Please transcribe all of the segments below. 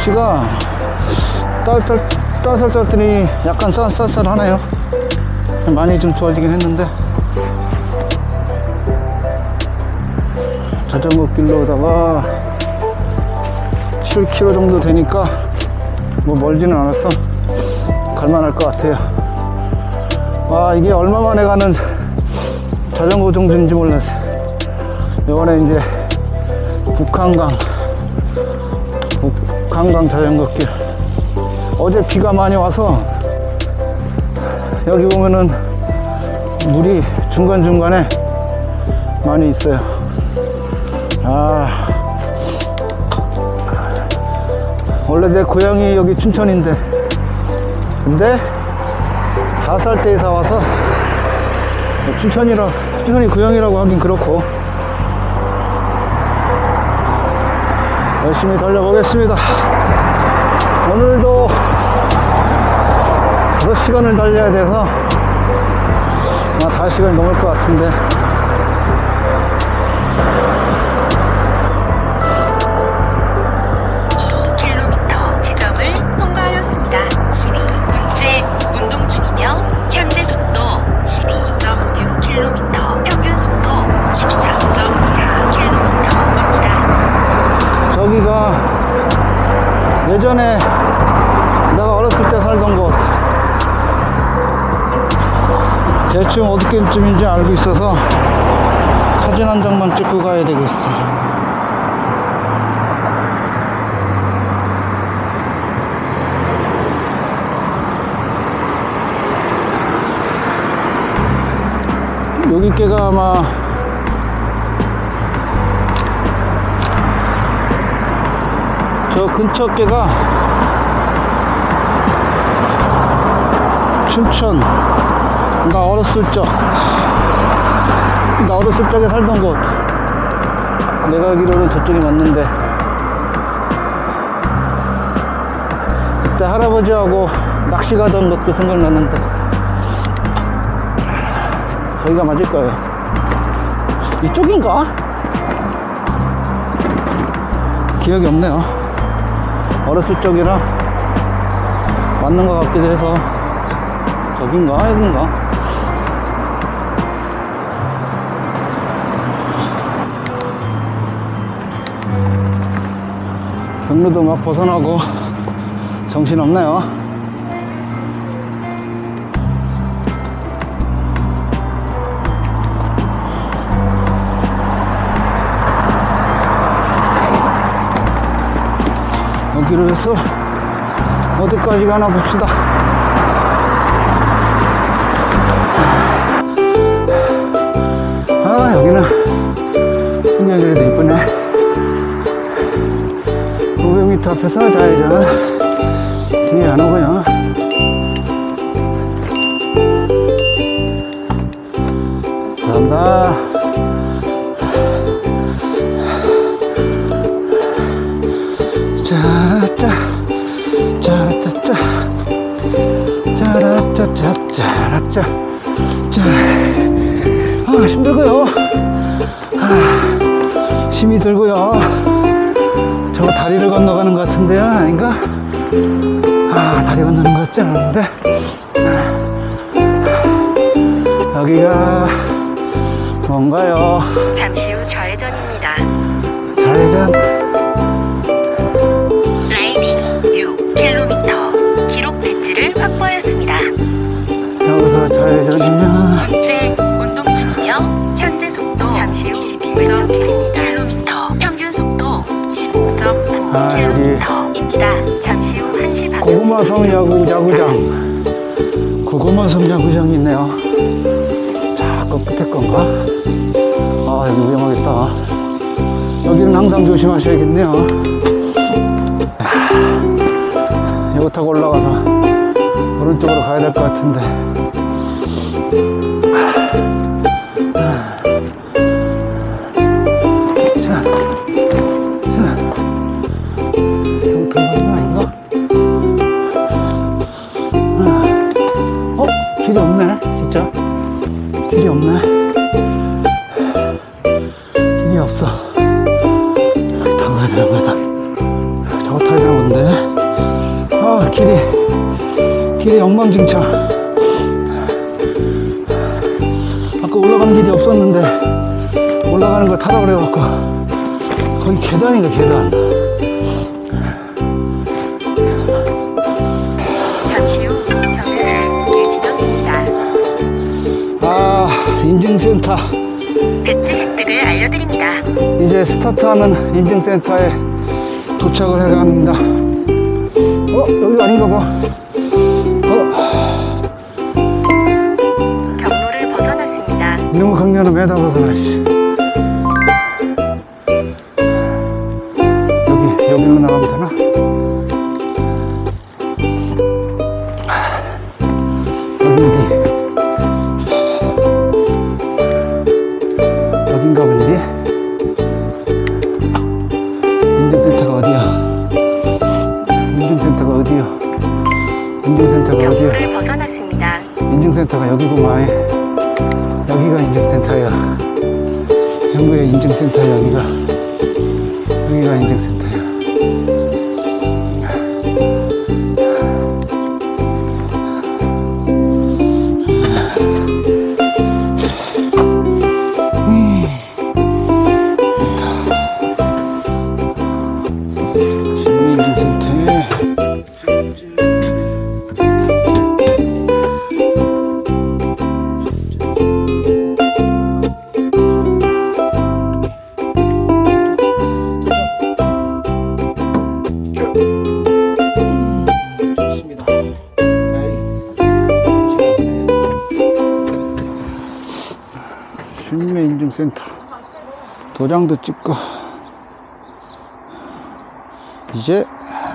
날씨가 따뜻, 따뜻했더니 약간 쌀, 쌀쌀하네요. 많이 좀 좋아지긴 했는데. 자전거 길로다가 7km 정도 되니까 뭐 멀지는 않았어. 갈만할 것 같아요. 와, 이게 얼마 만에 가는 자전거 정주인지 몰랐어요. 이번에 이제 북한강, 북 한강 자전거길. 어제 비가 많이 와서 여기 보면은 물이 중간중간에 많이 있어요. 아. 원래 내 고향이 여기 춘천인데. 근데 다섯 살 때 이사 와서 춘천이라, 춘천이 고향이라고 하긴 그렇고. 열심히 달려보겠습니다. 오늘도 5시간을 달려야 돼서 아마 5시간 넘을 것 같은데 저기가 예전에 내가 어렸을 때 살던 곳. 대충 어디쯤인지 알고 있어서 사진 한 장만 찍고 가야 되겠어. 여기 께가 아마 저 근처 께가 춘천 나 어렸을 적 나 어렸을 적에 살던 곳 내가 알기로는 저쪽이 맞는데 그때 할아버지하고 낚시 가던 것도 생각나는데 저기가 맞을 거예요 이쪽인가? 기억이 없네요. 어렸을 적이라 맞는 것 같기도 해서 저긴가 여긴가 경로도 막 벗어나고 정신없네요. 여기로 해서 어디까지 가나 봅시다. 아, 여기는 풍경이 그래도 이쁘네. 500m 앞에서 좌회전. 뒤에 안 오고 짜라짜 짜 아, 힘들고요. 아, 힘이 들고요. 저거 다리를 건너가는 것 같은데요 아닌가? 아 다리 건너는 것 같지 않은데. 여기가 뭔가요? 잠시 후 좌회전입니다. 좌회전 여기서 좌회전이면 문제 운동 중이며 현재 속도 잠시 후 21.9km, 평균 속도 15.9km입니다. 아, 잠시 후 1시 반 고구마섬 야구, 야구장. 고구마섬 야구장이 있네요. 자, 그 끝에 건가? 아, 여기 위험하겠다. 여기는 항상 조심하셔야겠네요. 하, 이거 타고 올라가서 오른쪽으로 가야 될 것 같은데. 거기 계단인가 계단 잠시 후 정류장 지점입니다. 아 인증센터 배지 획득을 알려드립니다. 이제 스타트하는 인증센터에 도착을 해갑니다 어 여기 아닌가 봐 어, 경로를 벗어났습니다. 너무 강렬한 매다 벗어나 씨. 여기 여기 인증센터 도장도 찍고 이제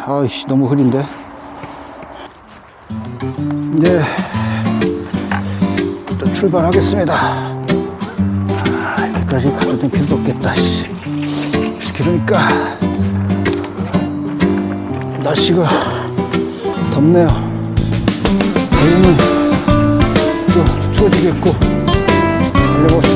아이씨 너무 흐린데 이제 또 출발하겠습니다. 아, 여기까지 가져다 필요도 없겠다. 씨. 그러니까 날씨가 덥네요. 내일은 또 추워지겠고, 달려봅시다.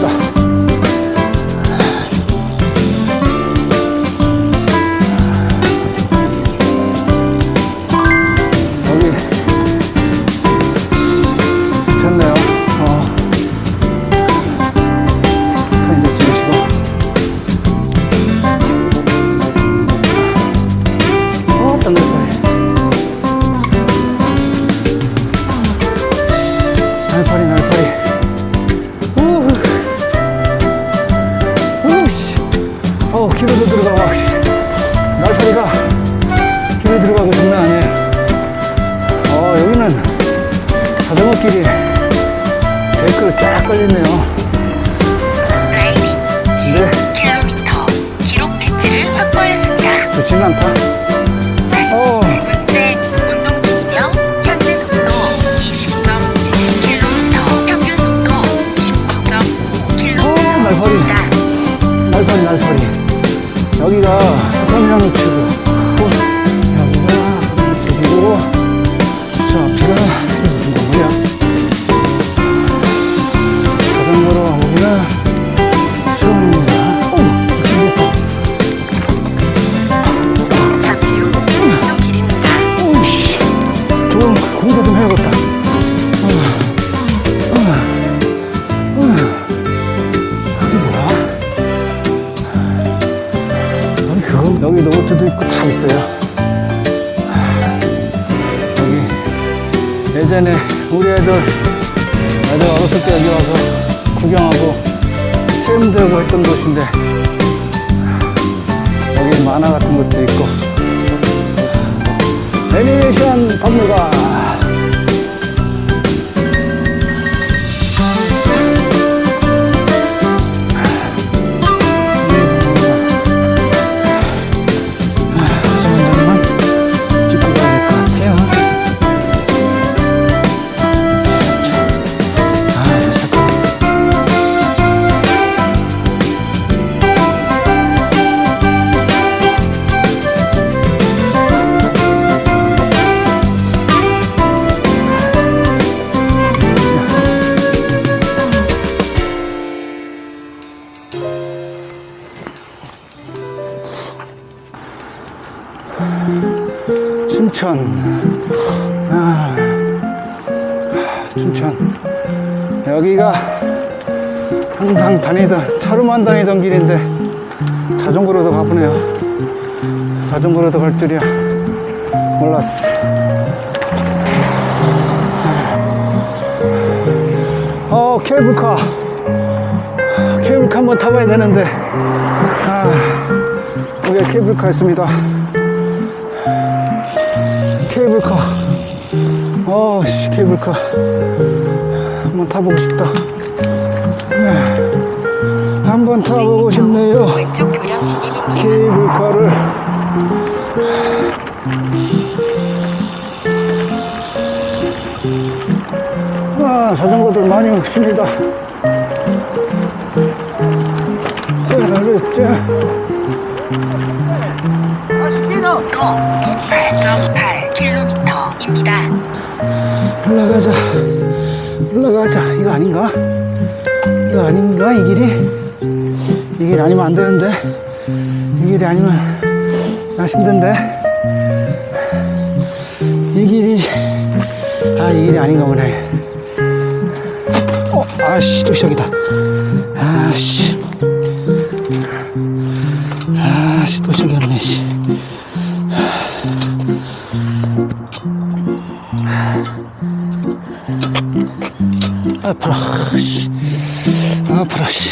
날파리. 날파리, 날파리. 여기가 삼양우측이고, 여기 노트도 있고 다 있어요. 여기 예전에 우리 애들 애들 어렸을 때 여기 와서 구경하고 체험 들고 했던 곳인데 여기 만화 같은 것도 있고 애니메이션 박물관 춘천 춘천. 여기가 항상 다니던, 차로만 다니던 길인데 자전거로도 가보네요. 자전거로도 갈 줄이야. 몰랐어. 어, 케이블카. 케이블카 한번 타봐야 되는데. 아, 여기 케이블카 있습니다. 케이블카. 어, 씨, 케이블카. 한번 타보고 싶다. 네. 한번 타보고 싶네요. 케이블카를. 아, 자전거들 많이 없습니다. 잘했지? 또 18.8km입니다. 올라가자. 이거 아닌가? 이거 아닌가? 이 길이? 이 길이 아니면 안 되는데. 이 길이 아니면 나 힘든데. 이 길이, 아, 이 길이 아닌가 보네. 어, 아씨, 또 시작이다. 아씨. 아씨, 또 시작이었네, 씨. 아파라, 씨. 아파라, 씨.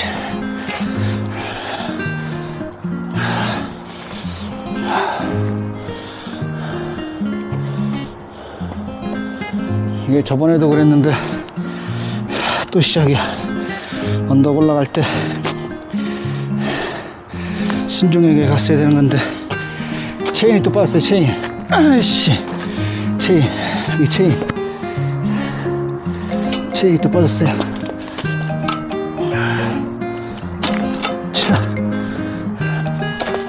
이게 저번에도 그랬는데 또 시작이야. 언덕 올라갈 때 신중하게 갔어야 되는 건데 체인이 또 빠졌어요. 체인. 아이씨, 체인. 이 체인. 체인이 또 빠졌어요. 자,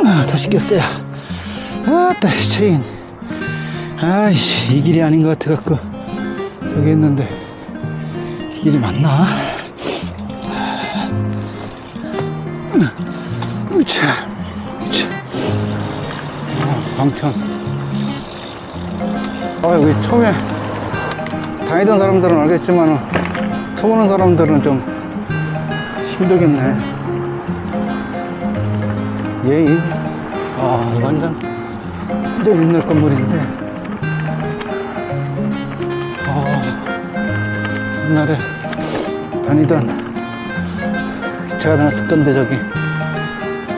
아, 다시 꼈어요. 아따, 체인. 아이씨, 이 길이 아닌 것 같아갖고, 저기 있는데, 이 길이 맞나? 우차, 우차. 아, 광천. 아, 여기 처음에 다니던 사람들은 알겠지만, 처음 오는 사람들은 좀 힘들겠네. 예인. 아, 완전, 완전 옛날 건물인데. 아, 옛날에 다니던 기차가 다녔을 건데, 저기.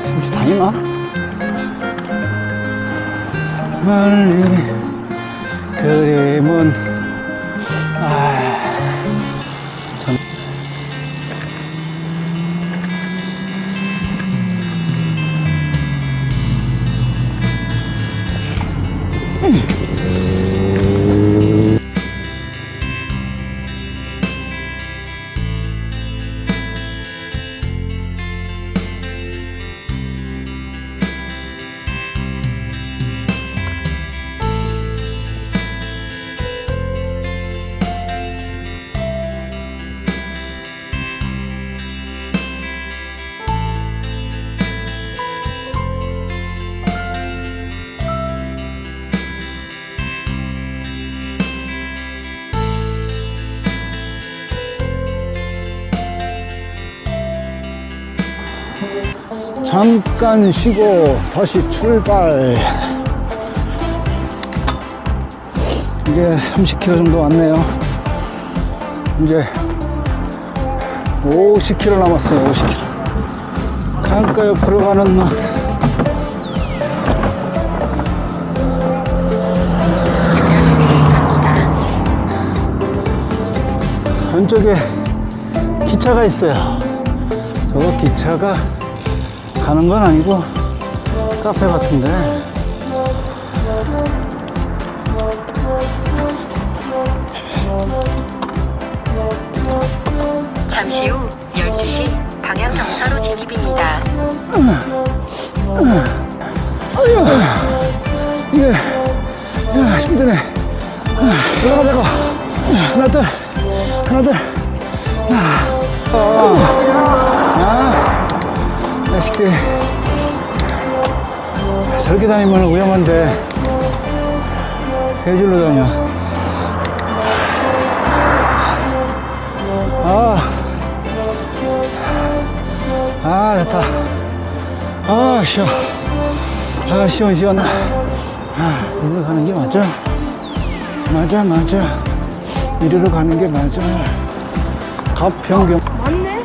지금 다니나? 멀리 그림은 잠깐 쉬고 다시 출발. 이게 30km 정도 왔네요. 이제 50km 남았어요. 50km. 강가 옆으로 가는 맛. 안쪽에 기차가 있어요. 저거 기차가 가는 건 아니고 카페 같은데. 잠시 후 12시 방향 경사로 진입입니다. 이게 야 힘드네. 올라가자고. 하나 둘 하나 둘 자식들 저렇게 다니면 위험한데 세 줄로 다녀 아, 아, 좋다. 아, 시원. 아, 시원 시원해. 아, 이리로 가는 게 맞아. 맞아, 맞아. 이리로 가는 게 맞아. 가평경. 맞네?